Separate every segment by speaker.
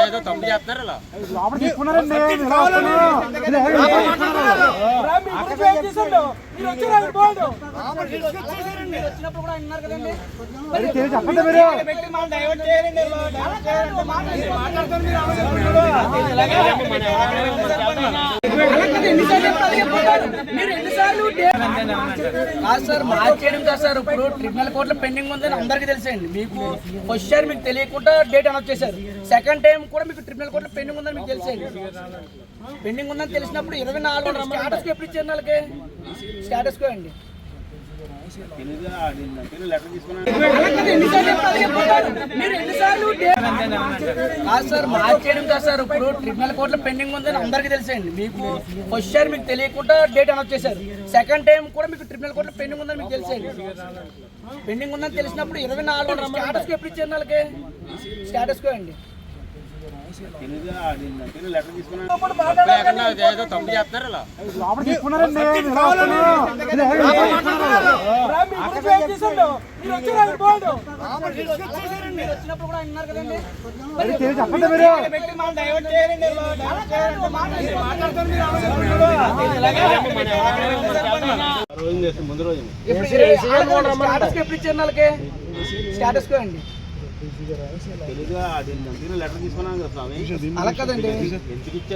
Speaker 1: ఏదో తప్పు చేస్తున్నారు
Speaker 2: ఇలా. మరి తెలియదు చెప్పండి మీరు
Speaker 3: మీరు ఎన్నిసార్లు డే- కాదు సార్ మార్చేయడం కాదు సార్ ఇప్పుడు ట్రిబ్యునల్ కోర్టులో పెండింగ్ ఉందని అందరికీ తెలిసేయండి. మీకు ఫస్ట్ ఇయర్ మీకు తెలియకుండా డేట్ అనౌన్స్ చేశారు. సెకండ్ టైం కూడా మీకు ట్రిబ్యునల్ కోర్టులో పెండింగ్ ఉందని మీకు తెలిసేయండి. పెండింగ్ ఉందని తెలిసినప్పుడు ఇరవై నాలుగు స్టాటస్ ఎప్పుడు ఇచ్చారు వాళ్ళకి స్టాటస్ కో అండి. సార్ మార్చేయడం కాదు సార్ ఇప్పుడు ట్రిబ్యునల్ కోర్టులో పెండింగ్ ఉందని అందరికీ తెలిసేయండి మీకు ఫస్ట్ ఇయర్ మీకు తెలియకుండా డేట్ అనౌన్స్ చేశారు సెకండ్ టైం కూడా మీకు ట్రిబ్యునల్ కోర్టులో పెండింగ్ ఉందని మీకు తెలిసేయండి పెండింగ్ ఉందని తెలిసినప్పుడు ఇరవై నాలుగు స్టాటస్ ఎప్పుడు ఇచ్చారు వాళ్ళకి స్టాటస్ కో అండి
Speaker 1: ముందు రోజు తప్పు చేస్తున్నారు
Speaker 3: స్టాటస్ ఎప్పుడు ఇచ్చారు వాళ్ళకి స్టాటస్ కో అండి అలా కదండి.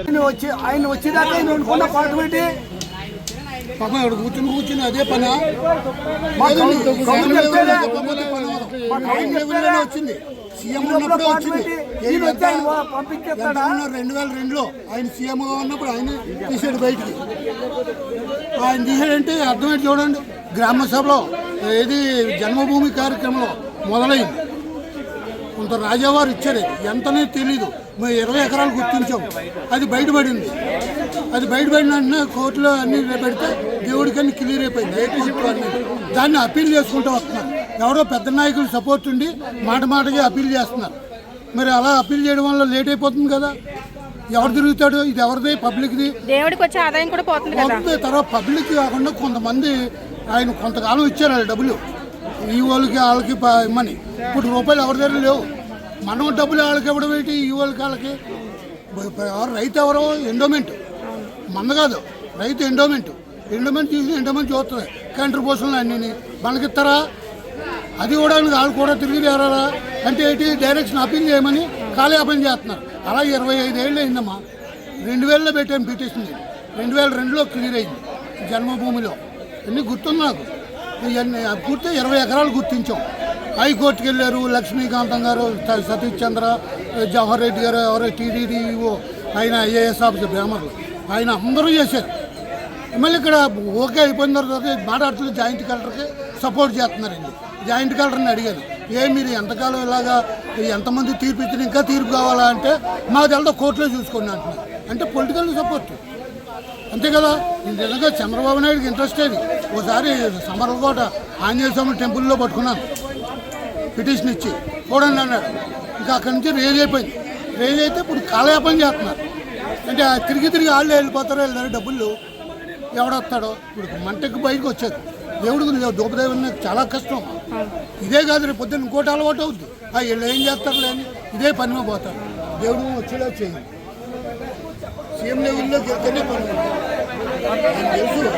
Speaker 4: ఆయన వచ్చి ఆయన వచ్చేదాకా అనుకున్న పాట పెట్టి పాపం ఇక్కడ కూర్చుని కూర్చుని అదే పని. వచ్చింది? సీఎం ఉన్నప్పుడే వచ్చింది. రెండు వేల రెండులో. ఆయన సీఎం గా ఉన్నప్పుడు ఆయన తీసాడు బయటికి. ఆయన తీసాడంటే అర్థమైంది చూడండి. గ్రామ సభలో ఏది జన్మభూమి కార్యక్రమంలో మొదలైంది. కొంత రాజావారు ఇచ్చారు ఎంతనే తెలీదు. మేము ఇరవై ఎకరాలు గుర్తించాం. అది బయటపడింది. అది బయటపడిన వెంటనే కోర్టులో అన్ని పెడితే దేవుడికి అన్ని క్లియర్ అయిపోయింది. దాన్ని అప్పీల్ చేసుకుంటూ వస్తున్నారు. ఎవరో పెద్ద నాయకులు సపోర్ట్ ఉండి మాట మాటకి అప్పీల్ చేస్తున్నారు. మరి అలా అప్పీల్ చేయడం వల్ల లేట్ అయిపోతుంది కదా. ఎవరు తిరుగుతాడు? ఇది ఎవరిది? పబ్లిక్ది?
Speaker 5: దేవుడికి వచ్చే ఆదాయం కూడా పోతుంది
Speaker 4: తర్వాత పబ్లిక్ కాకుండా కొంతమంది ఆయన కొంతకాలం ఇచ్చారు డబ్బులు. ఈ వాళ్ళకి వాళ్ళకి ఇమ్మని ఇప్పుడు రూపాయలు ఎవరి దగ్గర లేవు. మనం డబ్బులు వాళ్ళకి ఇవ్వడం ఏంటి? ఈ వాళ్ళకి ఎవరు రైతు ఎవరో? ఎండోమెంట్ మంద కాదు. రైతు ఎండోమెంట్ ఎండోమెంట్ చూసి ఎండోమెంట్ చూస్తుంది. కంట్రిబ్యూషన్లు అన్నీ మనకిస్తారా? అది కూడా వాళ్ళు కూడా తిరిగి తేరారా అంటే ఏంటి? డైరెక్షన్ అప్పీల్ చేయమని కాలయాపన చేస్తున్నారు. అలా ఇరవై ఐదు ఏళ్ళు అయిందమ్మా. రెండు వేలలో పెట్టాను పిటిషన్ నేను. రెండు వేల రెండులో క్లియర్ అయింది. జన్మభూమిలో. అన్నీ గుర్తుంది నాకు. ఇవన్నీ పూర్తి ఇరవై ఎకరాలు గుర్తించాం. హైకోర్టుకి వెళ్ళారు లక్ష్మీకాంతం గారు సతీష్ చంద్ర జవహర్ రెడ్డి గారు ఎవరో టీడీడీఓ ఆయన ఐఏఎస్ ఆఫీసర్ బ్రాహ్మణులు. ఆయన అందరూ చేశారు. మళ్ళీ ఇక్కడ ఓకే అయిపోయిన తర్వాత మాట్లాడుతున్న జాయింట్ కలెక్టర్కి సపోర్ట్ చేస్తున్నారండి జాయింట్ కలెక్టర్ని అడిగాను ఏ మీరు ఎంతకాలం ఇలాగా ఎంతమంది తీర్పు ఇచ్చిన ఇంకా తీర్పు కావాలా అంటే మాకు వెళ్తా కోర్టులో చూసుకోండి అంటున్నారు. అంటే పొలిటికల్ సపోర్ట్. అంతే కదా? నిజంగా చంద్రబాబు నాయుడుకి ఇంట్రెస్ట్ అది ఒకసారి సమరలకోట ఆంజనేయ స్వామి టెంపుల్లో పట్టుకున్నాను. పిటిషన్ ఇచ్చి చూడండి అన్నాడు ఇంకా అక్కడి నుంచి రేజ్ అయిపోయింది. రేజ్ అయితే ఇప్పుడు కాలయాపన చేస్తున్నారు. అంటే తిరిగి తిరిగి వాళ్ళు వెళ్ళిపోతారో వెళ్ళారు డబ్బులు ఎవడొస్తాడో ఇప్పుడు మంటకి బయటకు వచ్చేది. దేవుడికి దూపదేవుని చాలా కష్టం. ఇదే కాదు రేపు పొద్దున్న ఇంకోటి అలవాటు అవుద్ది. ఆ వీళ్ళు ఏం చేస్తారు లేని ఇదే పనిలో పోతారు. దేవుడు వచ్చేలా చేయండి. సీఎం లెవెల్లో గెలిస్తేనే పని. తెలుసు.